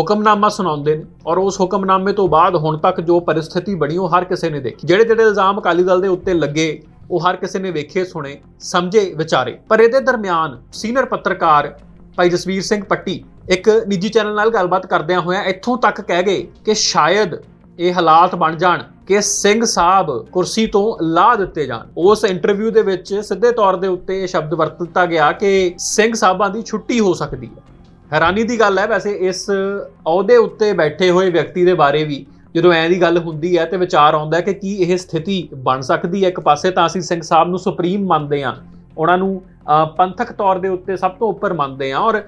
ਹੁਕਮਨਾਮਾ ਸੁਣਾਉਂਦੇ ਨੇ ਔਰ ਉਸ ਹੁਕਮਨਾਮੇ ਤੋਂ ਬਾਅਦ ਹੁਣ ਤੱਕ ਜੋ ਪਰਿਸਥਿਤੀ ਬਣੀ, ਉਹ ਹਰ ਕਿਸੇ ਨੇ ਦੇਖੀ। ਜਿਹੜੇ ਜਿਹੜੇ ਇਲਜ਼ਾਮ ਅਕਾਲੀ ਦਲ ਦੇ ਉੱਤੇ ਲੱਗੇ, ਉਹ ਹਰ ਕਿਸੇ ਨੇ ਵੇਖੇ, ਸੁਣੇ, ਸਮਝੇ, ਵਿਚਾਰੇ। ਪਰ ਇਹਦੇ ਦਰਮਿਆਨ ਸੀਨੀਅਰ ਪੱਤਰਕਾਰ ਭਾਈ ਜਸਵੀਰ ਸਿੰਘ ਪੱਟੀ ਇੱਕ ਨਿੱਜੀ ਚੈਨਲ ਨਾਲ ਗੱਲਬਾਤ ਕਰਦਿਆਂ ਹੋਇਆਂ ਇੱਥੋਂ ਤੱਕ ਕਹਿ ਗਏ ਕਿ ਸ਼ਾਇਦ ਇਹ ਹਾਲਾਤ ਬਣ ਜਾਣ ਕਿ ਸਿੰਘ ਸਾਹਿਬ ਕੁਰਸੀ ਤੋਂ ਲਾ ਦਿੱਤੇ ਜਾਣ। ਉਸ ਇੰਟਰਵਿਊ ਦੇ ਵਿੱਚ ਸਿੱਧੇ ਤੌਰ ਦੇ ਉੱਤੇ ਇਹ ਸ਼ਬਦ ਵਰਤ ਦਿੱਤਾ ਗਿਆ ਕਿ ਸਿੰਘ ਸਾਹਿਬਾਂ ਦੀ ਛੁੱਟੀ ਹੋ ਸਕਦੀ ਹੈ। ਹੈਰਾਨੀ ਦੀ ਗੱਲ ਹੈ, ਵੈਸੇ ਇਸ ਅਹੁਦੇ ਉੱਤੇ ਬੈਠੇ ਹੋਏ ਵਿਅਕਤੀ ਦੇ ਬਾਰੇ ਵੀ ਜਦੋਂ ਐਂ ਦੀ ਗੱਲ ਹੁੰਦੀ ਹੈ ਤੇ ਵਿਚਾਰ ਆਉਂਦਾ ਕਿ ਕੀ ਇਹ ਸਥਿਤੀ ਬਣ ਸਕਦੀ ਹੈ। ਇੱਕ ਪਾਸੇ ਤਾਂ ਅਸੀਂ ਸਿੰਘ ਸਾਹਿਬ ਨੂੰ ਸੁਪਰੀਮ ਮੰਨਦੇ ਹਾਂ, ਉਹਨਾਂ ਨੂੰ ਪੰਥਕ ਤੌਰ ਦੇ ਉੱਤੇ ਸਭ ਤੋਂ ਉੱਪਰ ਮੰਨਦੇ ਹਾਂ ਔਰ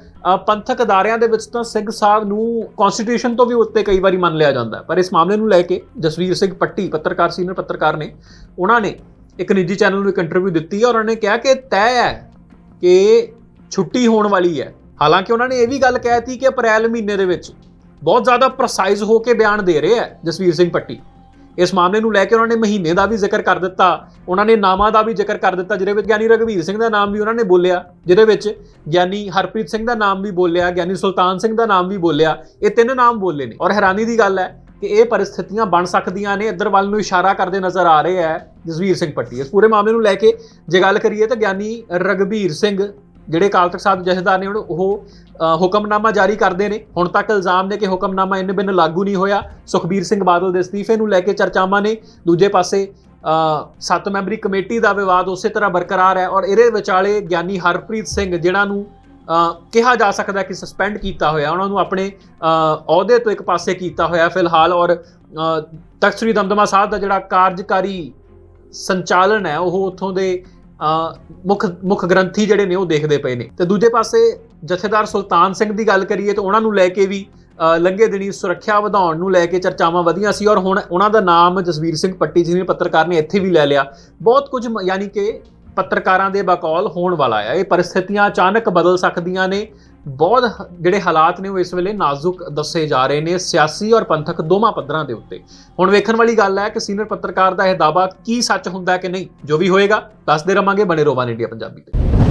ਪੰਥਕ ਅਦਾਰਿਆਂ ਦੇ ਵਿੱਚ ਤਾਂ ਸਿੰਘ ਸਾਹਿਬ ਨੂੰ ਕਨਸਟੀਟਿਊਸ਼ਨ ਤੋਂ ਵੀ ਉੱਤੇ ਕਈ ਵਾਰੀ ਮੰਨ ਲਿਆ ਜਾਂਦਾ ਪਰ ਇਸ ਮਾਮਲੇ ਨੂੰ ਲੈ ਕੇ ਜਸਵੀਰ ਸਿੰਘ ਪੱਟੀ, ਪੱਤਰਕਾਰ ਸੀਨੀਅਰ ਪੱਤਰਕਾਰ ਨੇ, ਉਹਨਾਂ ਨੇ ਇੱਕ ਨਿੱਜੀ ਚੈਨਲ ਨੂੰ ਇੱਕ ਇੰਟਰਵਿਊ ਦਿੱਤੀ ਔਰ ਉਹਨਾਂ ਨੇ ਕਿਹਾ ਕਿ ਤੈਅ ਹੈ ਕਿ ਛੁੱਟੀ ਹੋਣ ਵਾਲੀ ਹੈ। ਹਾਲਾਂਕਿ ਉਹਨਾਂ ਨੇ ਇਹ ਵੀ ਗੱਲ ਕਹਿਤੀ ਕਿ ਅਪ੍ਰੈਲ ਮਹੀਨੇ ਦੇ ਵਿੱਚ ਬਹੁਤ ਜ਼ਿਆਦਾ ਪ੍ਰਸਾਈਜ਼ ਹੋ ਕੇ ਬਿਆਨ ਦੇ ਰਹੇ ਹੈ ਜਸਵੀਰ ਸਿੰਘ ਪੱਟੀ। ਇਸ ਮਾਮਲੇ ਨੂੰ ਲੈ ਕੇ ਉਹਨਾਂ ਨੇ ਮਹੀਨੇ ਦਾ ਵੀ ਜ਼ਿਕਰ ਕਰ ਦਿੱਤਾ, ਉਹਨਾਂ ਨੇ ਨਾਮਾਂ ਦਾ ਵੀ ਜ਼ਿਕਰ ਕਰ ਦਿੱਤਾ, ਜਿਹਦੇ ਵਿੱਚ ਗਿਆਨੀ ਰਘਵੀਰ ਸਿੰਘ ਦਾ ਨਾਮ ਵੀ ਉਹਨਾਂ ਨੇ ਬੋਲਿਆ, ਜਿਹਦੇ ਵਿੱਚ ਗਿਆਨੀ ਹਰਪ੍ਰੀਤ ਸਿੰਘ ਦਾ ਨਾਮ ਵੀ ਬੋਲਿਆ ਗਿਆਨੀ ਸੁਲਤਾਨ ਸਿੰਘ ਦਾ ਨਾਮ ਵੀ ਬੋਲਿਆ, ਇਹ ਤਿੰਨ ਨਾਮ ਬੋਲੇ ਨੇ। ਔਰ ਹੈਰਾਨੀ ਦੀ ਗੱਲ ਹੈ ਕਿ ਇਹ ਪਰਿਸਥਿਤੀਆਂ ਬਣ ਸਕਦੀਆਂ ਨੇ, ਇੱਧਰ ਵੱਲ ਨੂੰ ਇਸ਼ਾਰਾ ਕਰਦੇ ਨਜ਼ਰ ਆ ਰਹੇ ਹੈ ਜਸਵੀਰ ਸਿੰਘ ਪੱਟੀ। ਇਸ ਪੂਰੇ ਮਾਮਲੇ ਨੂੰ ਲੈ ਕੇ ਜੇ ਗੱਲ ਕਰੀਏ ਤਾਂ ਗਿਆਨੀ ਰਗਵੀਰ ਸਿੰਘ ਜਿਹੜੇ ਅਕਾਲ ਤਖਤ ਸਾਹਿਬ ਜਥੇਦਾਰ ਨੇ ਹੁਣ ਉਹ ਹੁਕਮਨਾਮਾ ਜਾਰੀ ਕਰਦੇ ਨੇ। ਹੁਣ ਤੱਕ ਇਲਜ਼ਾਮ ਨੇ ਕਿ ਹੁਕਮਨਾਮਾ ਇੰਨੇ ਬਿਨ ਲਾਗੂ ਨਹੀਂ ਹੋਇਆ। ਸੁਖਬੀਰ ਸਿੰਘ ਬਾਦਲ ਦੇ ਅਸਤੀਫੇ ਨੂੰ ਲੈ ਕੇ ਚਰਚਾਵਾਂ ਨੇ। ਦੂਜੇ ਪਾਸੇ ਸੱਤ ਮੈਂਬਰੀ ਕਮੇਟੀ ਦਾ ਵਿਵਾਦ ਉਸੇ ਤਰ੍ਹਾਂ ਬਰਕਰਾਰ ਹੈ ਔਰ ਇਹਦੇ ਵਿਚਾਲੇ ਗਿਆਨੀ ਹਰਪ੍ਰੀਤ ਸਿੰਘ, ਜਿਨ੍ਹਾਂ ਨੂੰ ਕਿਹਾ ਜਾ ਸਕਦਾ ਕਿ ਸਸਪੈਂਡ ਕੀਤਾ ਹੋਇਆ, ਉਹਨਾਂ ਨੂੰ ਆਪਣੇ ਅਹੁਦੇ ਤੋਂ ਇੱਕ ਪਾਸੇ ਕੀਤਾ ਹੋਇਆ ਫਿਲਹਾਲ ਔਰ ਤਖ਼ਤ ਸ੍ਰੀ ਦਮਦਮਾ ਸਾਹਿਬ ਦਾ ਜਿਹੜਾ ਕਾਰਜਕਾਰੀ ਸੰਚਾਲਨ ਹੈ, ਉਹ ਉੱਥੋਂ ਦੇ ਮੁੱਖ ਮੁੱਖ ਗ੍ਰੰਥੀ ਜਿਹੜੇ ਨੇ ਉਹ ਦੇਖਦੇ ਪਏ ਨੇ। ਤੇ ਦੂਜੇ ਪਾਸੇ ਜਥੇਦਾਰ ਸੁਲਤਾਨ ਸਿੰਘ ਦੀ ਗੱਲ ਕਰੀਏ ਤਾਂ ਉਹਨਾਂ ਨੂੰ ਲੈ ਕੇ ਵੀ ਅ, ਲੰਘੇ ਦਿਨੀ ਸੁਰੱਖਿਆ ਵਧਾਉਣ ਨੂੰ ਲੈ ਕੇ ਚਰਚਾਵਾਂ ਵਧੀਆਂ ਸੀ ਔਰ ਹੁਣ ਉਹਨਾਂ ਦਾ ਨਾਮ ਜਸਵੀਰ ਸਿੰਘ ਪੱਟੀ ਜੀ ਨੇ ਪੱਤਰਕਾਰ ਨੇ ਇੱਥੇ ਵੀ ਲੈ ਲਿਆ। ਬਹੁਤ ਕੁਝ ਮ- ਯਾਨੀ ਕਿ ਪੱਤਰਕਾਰਾਂ ਦੇ ਬਕੌਲ ਹੋਣ ਵਾਲਾ ਹੈ ਇਹ ਪਰਿਸਥਿਤੀਆਂ ਅਚਾਨਕ ਬਦਲ ਸਕਦੀਆਂ ਨੇ। ਬਹੁਤ ਜਿਹੜੇ ਹਾਲਾਤ ਨੇ ਉਹ ਇਸ ਵੇਲੇ ਨਾਜ਼ੁਕ ਦੱਸੇ ਜਾ ਰਹੇ ਨੇ ਸਿਆਸੀ ਔਰ ਪੰਥਕ ਦੋਵਾਂ ਪੱਧਰਾਂ ਦੇ ਉੱਤੇ। ਹੁਣ ਵੇਖਣ ਵਾਲੀ ਗੱਲ ਹੈ ਕਿ ਸੀਨੀਅਰ ਪੱਤਰਕਾਰ ਦਾ ਇਹ ਦਾਵਾ ਕੀ ਸੱਚ ਹੁੰਦਾ ਹੈ ਕਿ ਨਹੀਂ, ਜੋ ਵੀ ਹੋਏਗਾ, ਦੱਸਦੇ ਰਵਾਂਗੇ ਬਣੇ ਰੋਵਾਨ ਇੰਡੀਆ ਪੰਜਾਬੀ ਤੇ।